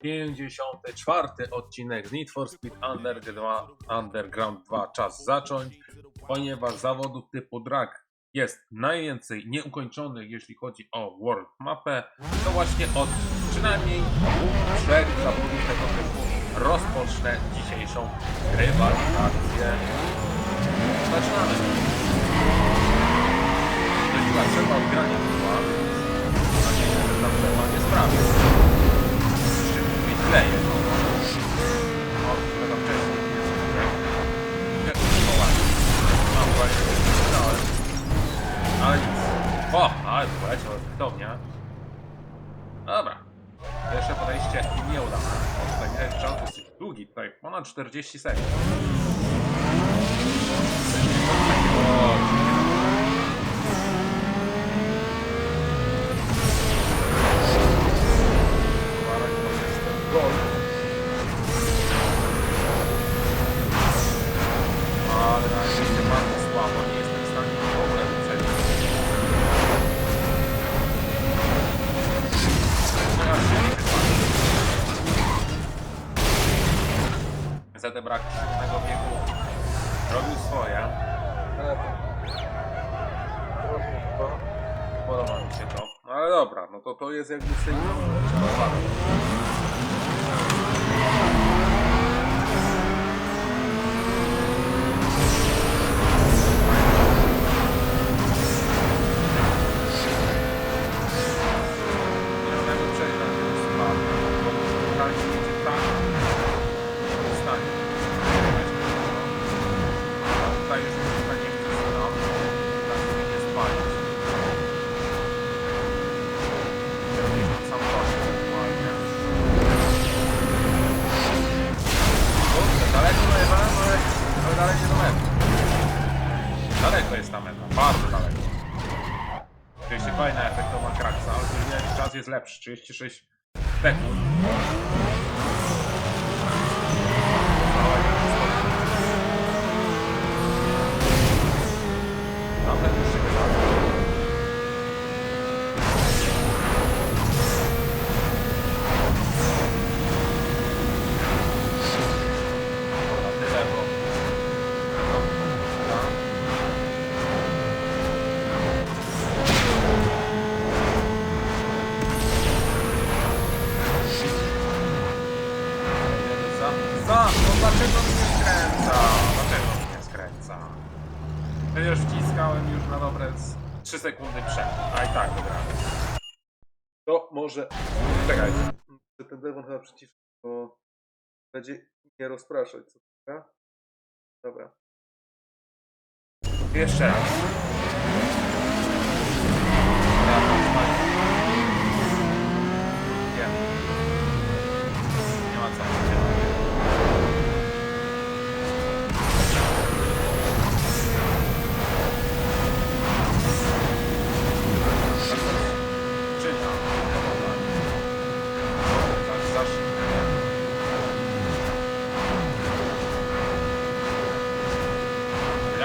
54 odcinek Need for Speed Underground 2, Underground 2 czas zacząć, ponieważ zawodów typu drag jest najwięcej nieukończonych, jeśli chodzi o World Mapę, to właśnie od przynajmniej dwóch, trzech zawodów tego typu rozpocznę dzisiejszą rywalizację. Zaczynamy. Chodziła trzeba odgrania była. A nie, że ta nie sprawi. Kleje. O, tego wcześniej nie Nie, no ładnie. Mam właśnie przeczytałem. Ale nic. O, ale poleciał efektownie. Dobra. Pierwsze podejście nie uda. O, tutaj widać, że czas dosyć długi. Tutaj ponad 40 sekund. O, no to to lepszy, 36 sekund. 3 sekundy przed, a i tak wygrałem. To może... Czekaj, ten telefon chyba przyciszę, bo będzie nie rozpraszać, co prawda? Dobra. Jeszcze raz.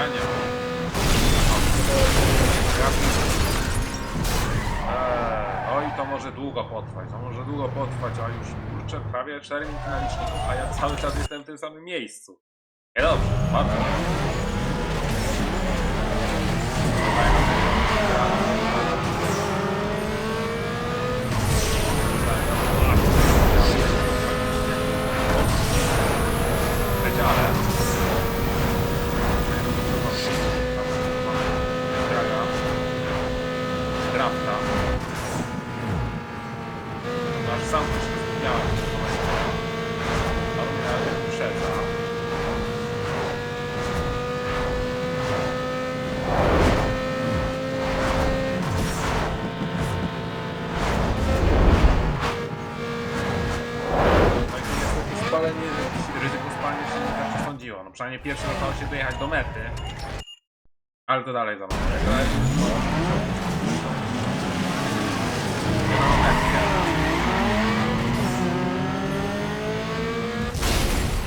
Nie. Eee, i to może długo potrwać, to może długo potrwać, a już kurczę prawie 4 minuty na liczniku, a ja cały czas jestem w tym samym miejscu. Nie dobrze, bardzo. No przynajmniej pierwszy udało się dojechać do mety. Ale to dalej za mało.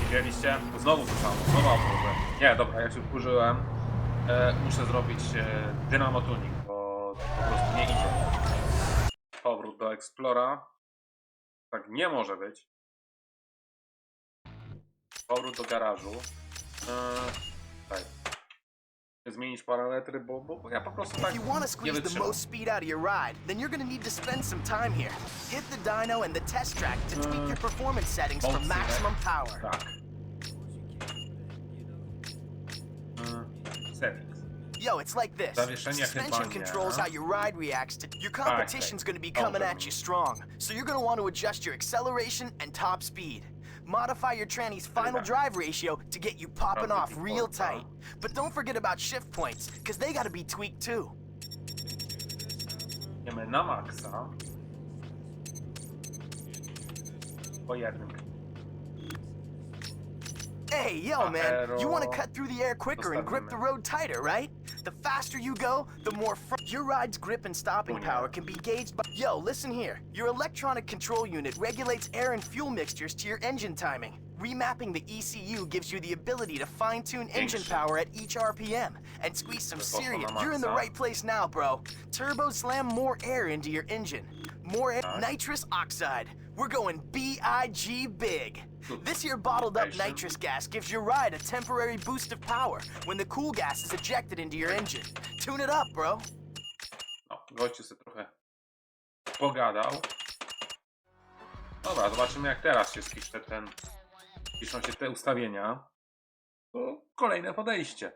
Widzieliście? Znowu to samo, znowu autobus. Nie, dobra, ja się wkurzyłem. E, muszę zrobić e, dynamo tuning, bo po prostu nie idzie. Powrót do Explora. Tak nie może być. Powrót do garażu. Eee, tak. Zmienić parametry, bo, bo, bo ja po prostu tak If you want to nie squeeze the wytrzymam. most speed out of your ride, then you're going to need to spend some time here. Hit the dyno and the test track to tweak your performance settings for maximum power. Tak. Eee, settings. Yo, it's like this. Chyba Suspension nie. controls how your ride reacts to. Your competition's going to be coming Dobra. at you strong, so you're going to want to adjust your acceleration and top speed. Modify your tranny's final drive ratio to get you popping off real tight. But don't forget about shift points, because they got to be tweaked too. Idziemy na maksa. Po jednym. Hey, yo, man, you want to cut through the air quicker and grip the road tighter, right? The faster you go, the more fr- your ride's grip and stopping power can be gauged by. Yo, listen here. Your electronic control unit regulates air and fuel mixtures to your engine timing. Remapping the ECU gives you the ability to fine tune engine power at each RPM and squeeze some serious. You're in the right place now, bro. Turbo slam more air into your engine. More air. Nitrous oxide. We're going BIG big. Good. This here bottled up nitrous gas gives your ride a temporary boost of power when the cool gas is ejected into your engine. Tune it up, bro. No, gościu sobie trochę pogadał. Dobra, zobaczymy jak teraz się spisze ten... Piszą się te ustawienia. To kolejne podejście.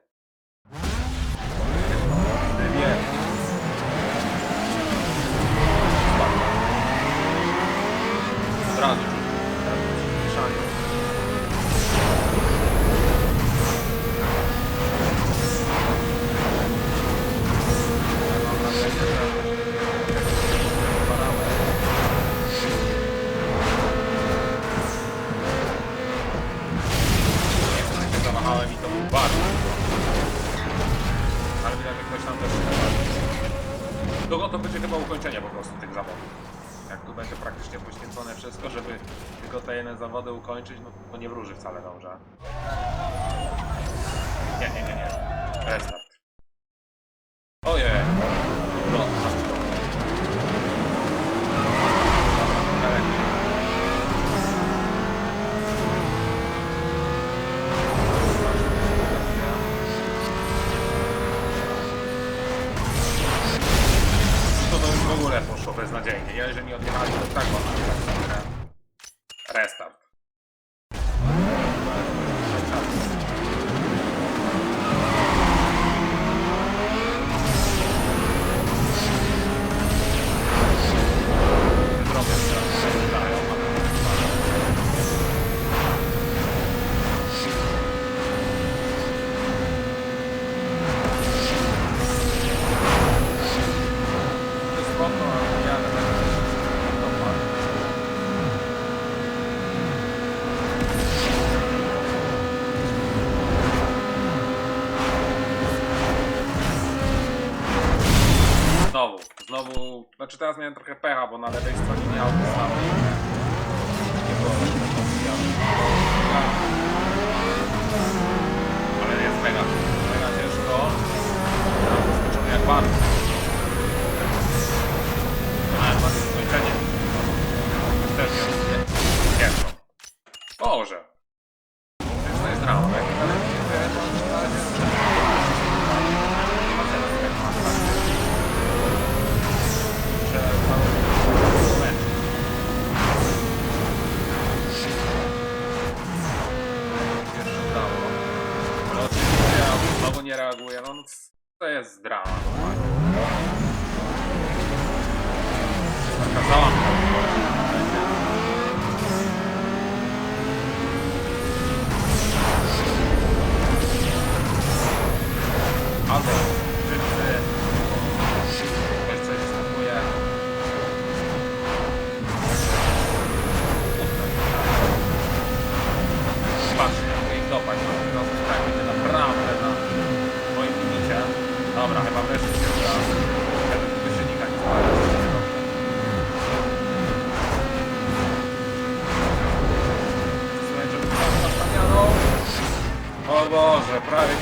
Wie. Od Długo to będzie chyba ukończenie po prostu tych zawodów. Jak tu będzie praktycznie poświęcone wszystko, żeby tylko te jedne zawody ukończyć, no to nie wróży wcale dobrze. Nie, nie, nie, nie. Restart. Ojej. Teraz miałem trochę pecha, bo na lewej stronie nie, nie żadnego odbijania. Ale jest mega, mega ciężko. Zaskoczony jak bardzo.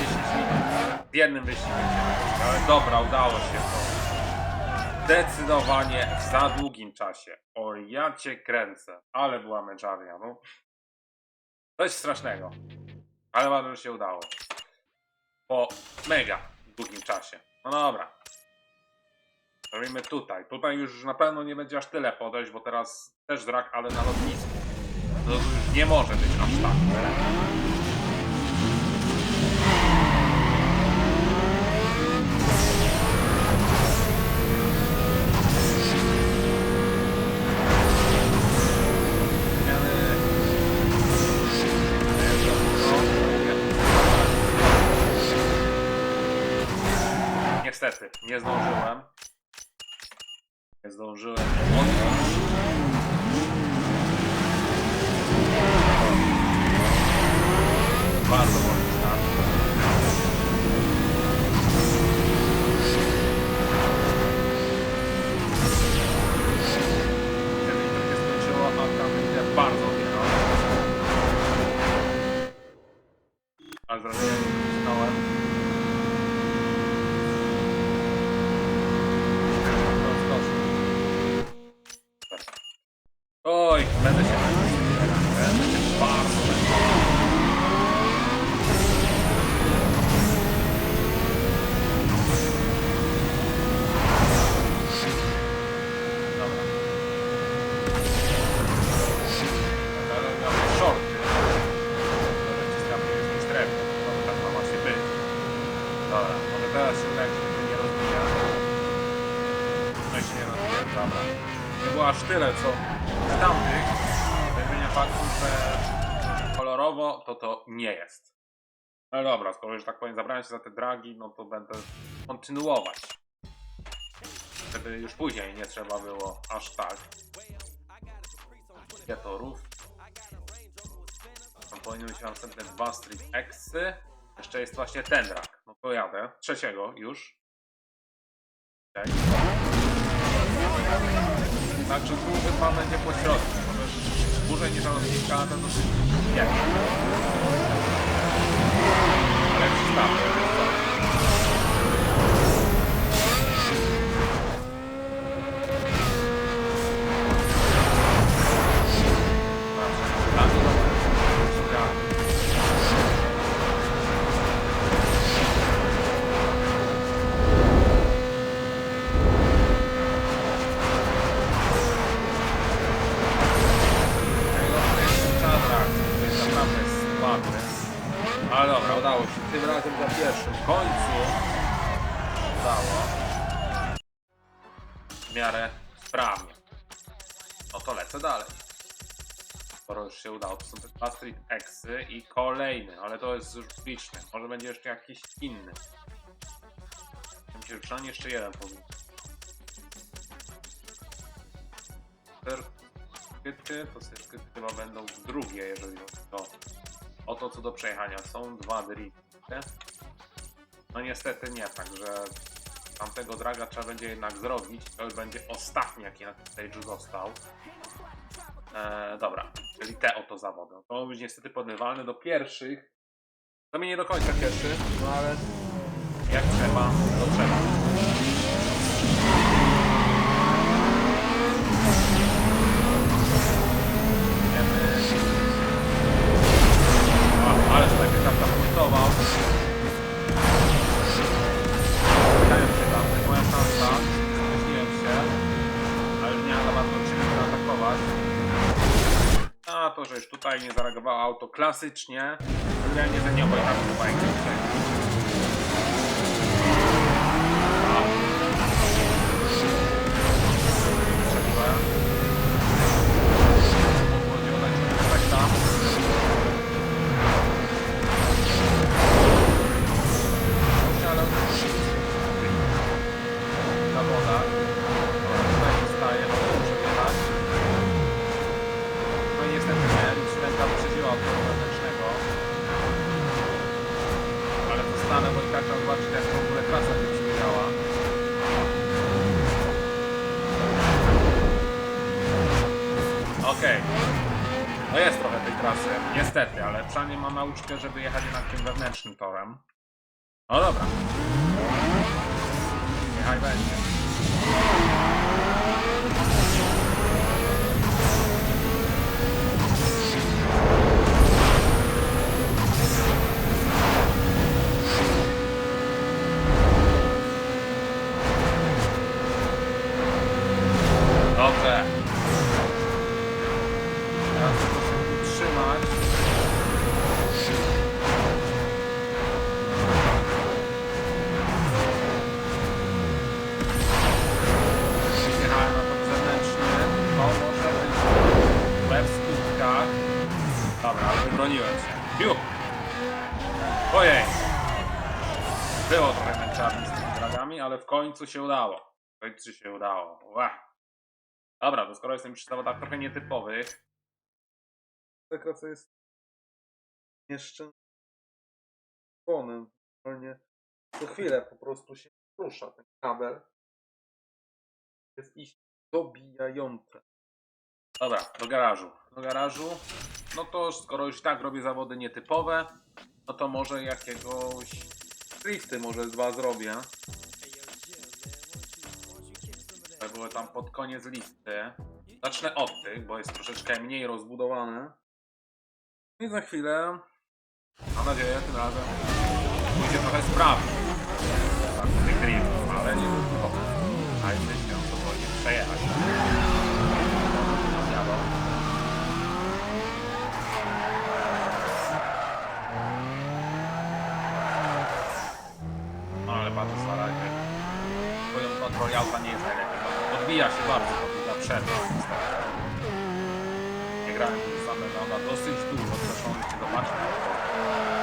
Minut. Z jednym napić, ale dobra, udało się to. Zdecydowanie w za długim czasie. O, ja cię kręcę. Ale była męczarnia, no. Coś strasznego. Ale bardzo się udało. Po mega długim czasie. No dobra. Robimy tutaj. Tutaj już na pewno nie będzie aż tyle podejść, bo teraz też drak, ale na lotnisku. To już nie może być aż tak. Nie zdążyłem. Nie zdążyłem odjąć. Nie dobra. Nie było aż tyle, co z tamtych. Wymienia faktu, że kolorowo to to nie jest. No dobra, skoro już tak powiem, zabrałem się za te dragi, no to będę kontynuować. Żeby już później nie trzeba było aż tak. Ile torów? Tam powinny być następne dwa Street Xy. Jeszcze jest właśnie ten drag. No to jadę. Trzeciego już. Okej. Także tu chyba będzie po środku. Może dłużej niż ale to dosyć nie. Ale przystawię. Udało, to są te dwa Street Xy i kolejny, ale to jest już liczny. Może będzie jeszcze jakiś inny. Myślę, że przynajmniej jeszcze jeden powinien. Circuity, to circuity chyba będą drugie, jeżeli chodzi o, o to, co do przejechania. Są dwa drifty. No niestety nie, także tamtego draga trzeba będzie jednak zrobić. To już będzie ostatni, jaki na tym stage'u został. E, dobra, czyli te oto zawody. To ma być niestety podmywalne do pierwszych. To mnie nie do końca cieszy, no ale jak trzeba, to trzeba. To, że już tutaj nie zareagowało auto klasycznie. Realnie że nie obojętnie chyba jak nauczkę, żeby jechać jednak tym wewnętrznym torem. No dobra. Niechaj będzie. Końcu się udało. W końcu się udało. Ła. Dobra, to skoro jestem przy zawodach trochę nietypowych. Tego co jest jeszcze fonem. Normalnie co chwilę po prostu się rusza ten kabel. Jest iść dobijające. Dobra, do garażu. Do garażu. No to skoro już tak robię zawody nietypowe, no to może jakiegoś drifty może z dwa zrobię. To były tam pod koniec listy. Zacznę od tych, bo jest troszeczkę mniej rozbudowane. I za chwilę, mam nadzieję, tym razem pójdzie trochę sprawniej. Tak, tych driftów, ale nie tylko. A jeszcze się spokojnie przejechać. Jadą. No ale bardzo stara Twoją kontroli auta nie jest najlepiej. Odbija się bardzo ta przerwa. Nie grałem w tym same ona dosyć dużo, zresztą możecie zobaczyć na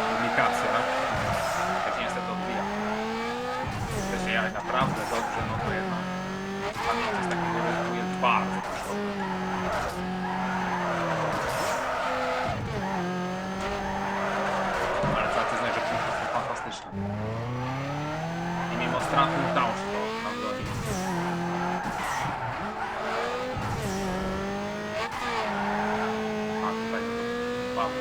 publikacjach. Jak się niestety odbija. Się jechać naprawdę dobrze, no to jednak pamięć z takiego rytmu jest bardzo kosztowna. Ale trzeba przyznać, że fantastyczny. I mimo straty udało się to nadgonić. A tutaj mamy.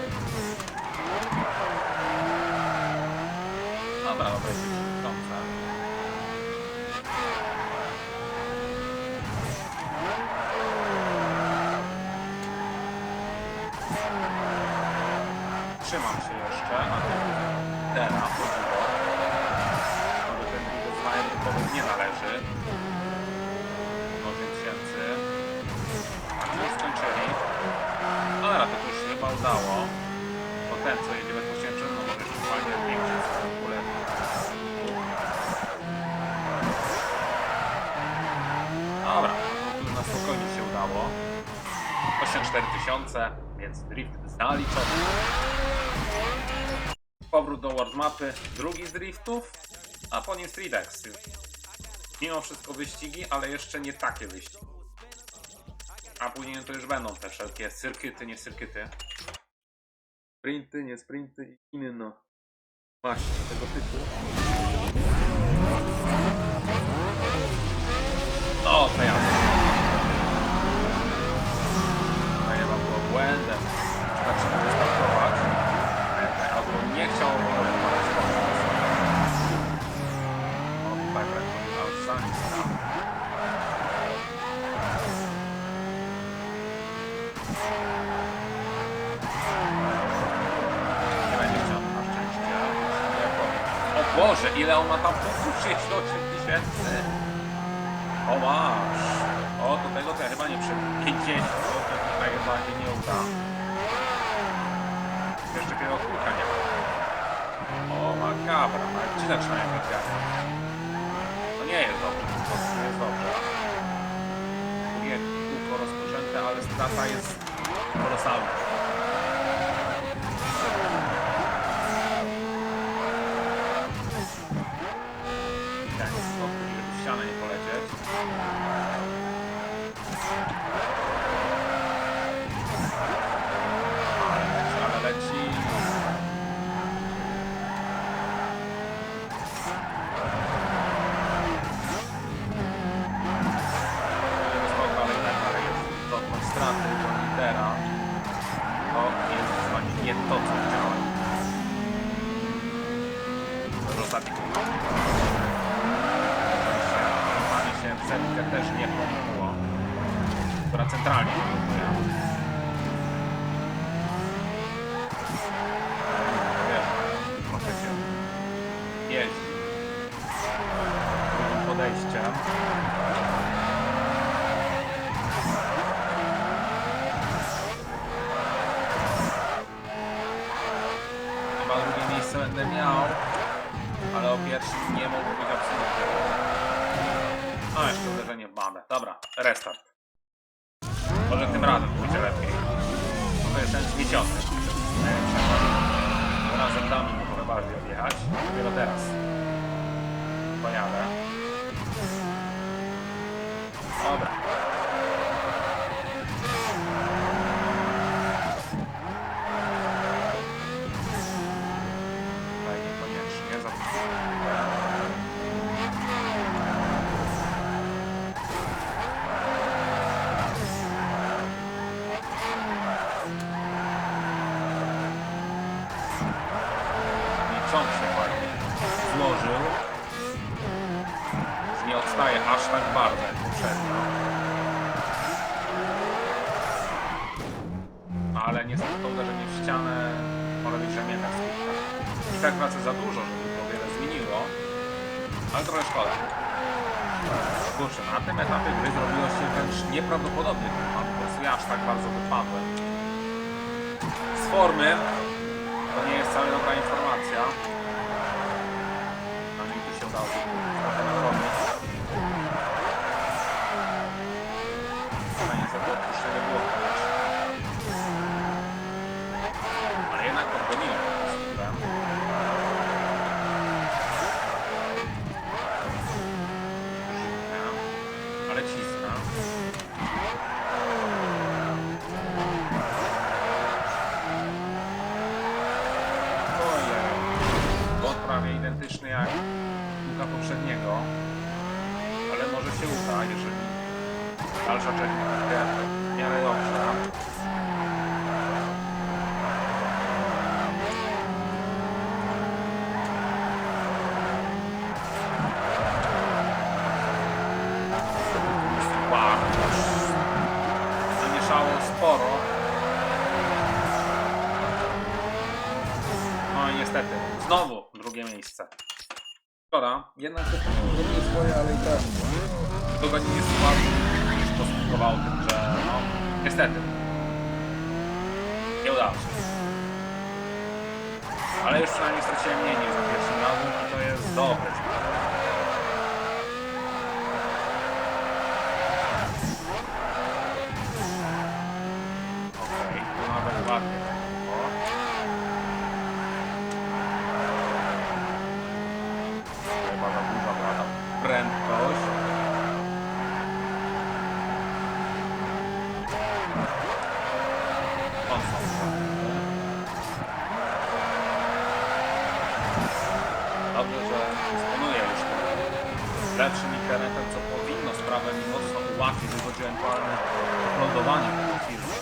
Dobra, dobra, jest dobrze. Trzymam się jeszcze, a teraz chodziło. Może ten wyzwanie typowy nie należy. 8 tysięcy. Tak, już skończyli. No dobra, to już się chyba udało. Bo ten, co jedzie bezpośrednio, no może jeszcze fajnie zwiększyć w ogóle. Dobra, no to już na spokojnie się udało. 84 tysiące, więc drift zaliczony. Powrót do world mapy, drugi z driftów, a po nim Streetex. Mimo wszystko wyścigi, ale jeszcze nie takie wyścigi. A później to już będą te wszelkie cyrkyty, nie cyrkyty. Sprinty, nie sprinty i inno. Właśnie, tego typu. No, to ja. To chyba było błędem. Się wystartować. Albo nie chciał w kosmos. No tutaj za nic tam. Nie będzie chciał na szczęście. O Boże, ile on ma tam punktów? 38 tysięcy. O masz. O, do tego to ja chyba nie przed 50. Chyba się nie uda. Jeszcze takiego kulka nie ma. O, makabra. Ale gdzie zaczynają wiatry? To nie jest dobrze. To nie jest dobrze. Kółko rozpoczęte, ale strata jest kolosalna. restreinte. Ja aż tak bardzo wypadłem. Z formy to nie jest wcale dobra informacja. A mi tu się udało trochę nadrobić. Ale niestety odpuszczenie było konieczne. Ale jednak podgoniłem po prostu. Cisnę. Ale cisnę. Ojej. Błąd prawie identyczny jak piłka poprzedniego. Ale może się uda, jeżeli będzie w miarę dobrze. Wow. Sporo. No i niestety, znowu drugie miejsce. Szkoda, jednak to nie swoje, ale i tak. Dogonienie sytuacji poskutkowało tym, że no, niestety. Nie udało się. Ale już przynajmniej straciłem mniej niż za pierwszym razem i to jest dobre. Okej, tu nawet ładnie. O. Chyba za duża była ta prędkość. Mocno prędko. Dobrze, że dysponuję już tym lepszym internetem, co powinno sprawę mi mocno ułatwić, jeżeli chodzi o ewentualne uploadowanie tego filmu.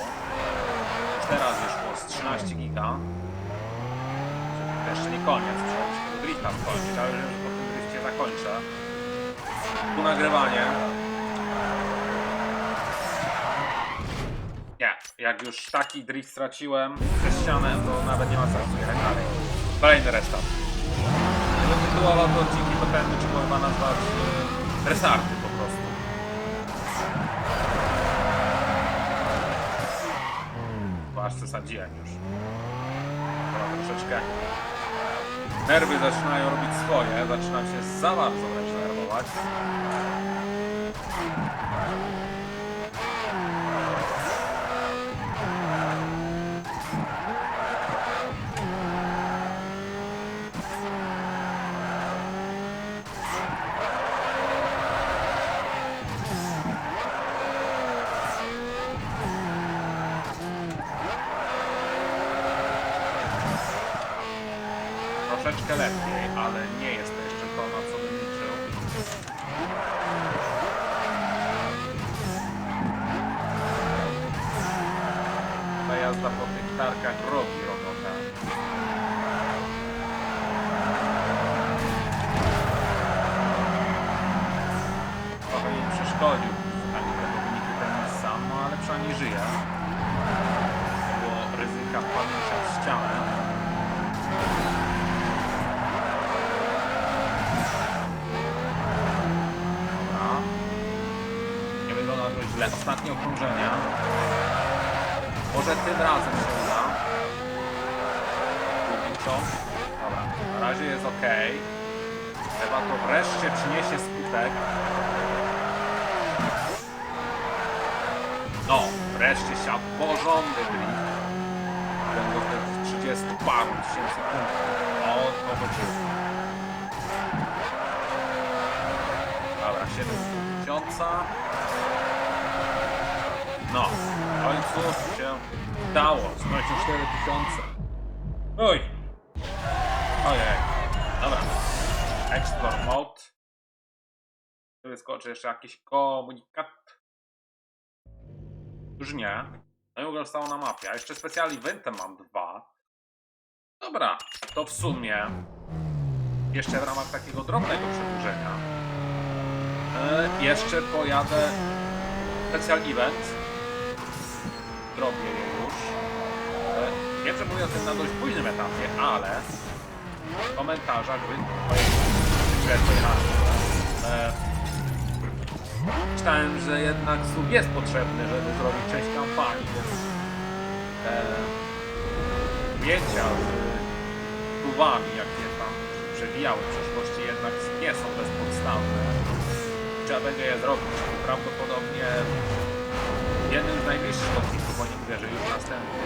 Już teraz wyszło z 13 giga. Jeszcze nie koniec, trzeba się tego drifta skończyć, ale już po tym drifcie zakończę. Tu nagrywanie. Nie, jak już taki drift straciłem przez ścianę, to nawet nie ma sensu jechać dalej. Kolejny restart. Gdybym tytułował to odcinki, to pewnie trzeba chyba nazwać e, restarty po prostu. Bo aż przesadziłem już. Dobra, troszeczkę nerwy zaczynają robić swoje, zaczynam się za bardzo wręcz nerwować. Troszeczkę lepiej, ale nie jest to jeszcze to, na co bym liczył. Ta jazda po tych tarkach robi robotę. Trochę jej przeszkodził ani tego wyniku ten sam, no ale przynajmniej żyje. Nie było ryzyka wpadnięcia w ścianę. Dobra. Nie źle. Ostatnie okrążenia. Może tym razem się uda. Kurczą. Dobra. Na razie jest ok. Chyba to wreszcie przyniesie skutek. No, wreszcie siadł porządny drift. jest paru tysięcy punktów. O, to będzie. Dobra, 7 tysiąca. No, w końcu się udało. 24 tysiące. Oj. Ojej. Dobra. Explore mode. Tu wyskoczy jeszcze jakiś komunikat. Już nie. No i stało na mapie. A jeszcze specjal eventem mam dwa. Dobra, to w sumie jeszcze w ramach takiego drobnego przedłużenia e, jeszcze pojadę specjal event. Zrobię je już. E, że mówię o tym na dość późnym etapie, ale w komentarzach wy... Pojechałem. E, Czytałem, że jednak słup jest potrzebny, żeby zrobić część kampanii, więc e, zdjęcia z słupami, jakie tam przewijały w przeszłości, jednak nie są bezpodstawne. Trzeba będzie je zrobić. Prawdopodobnie jednym z najbliższych odcinków, bo nie mówię, że już następny,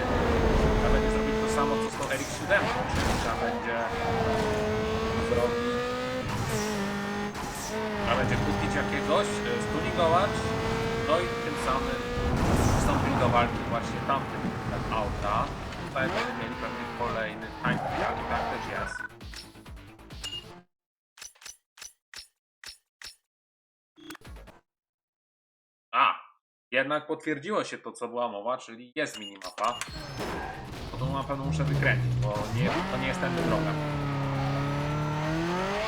trzeba będzie zrobić to samo, co z tą Eric 7, czyli trzeba będzie zrobić Trzeba będzie kupić jakiegoś, y, stuningować, no i tym samym wstąpić do walki właśnie typem auta. Tutaj będziemy mieli pewnie kolejny time trial i tak też jest. Jednak potwierdziło się to, co była mowa, czyli jest minimapa. To tą mapę muszę wykręcić, bo nie, to nie jest tędy droga.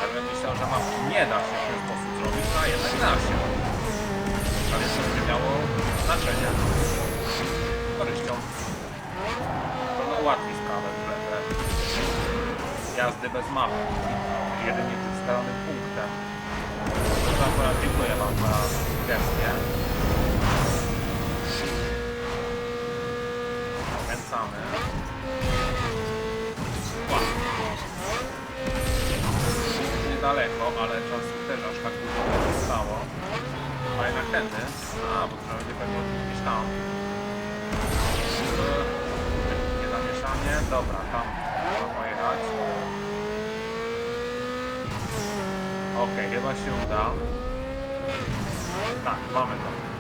Ja bym myślał, że mapki nie da się w ten sposób zrobić, a jednak da się. Ale to będzie miało znaczenie. Z Korzyścią. To no, ułatwi sprawę w ogóle te jazdy bez mapy. Jedynie przedstawionym punktem. To akurat dziękuję Wam za sugestię. Kręcamy. Ładnie niedaleko, ale czasu też aż tak dużo nie zostało. A jednak tędy. A, bo trzeba będzie pewnie gdzieś tam. Nie zamieszanie. Dobra, tam trzeba pojechać. Okej, chyba się uda. Tak, mamy to.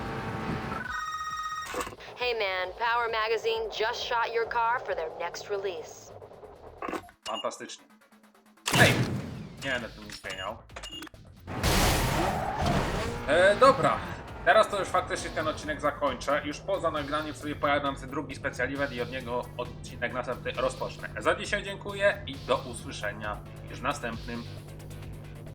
Man, Power Magazine just shot your car for their next release. Fantastycznie. Hej! Nie będę tu nic zmieniał. E, dobra. Teraz to już faktycznie ten odcinek zakończę. Już poza nagraniem sobie na ten drugi specjal i od niego odcinek następny rozpocznę. Za dzisiaj dziękuję i do usłyszenia już w następnym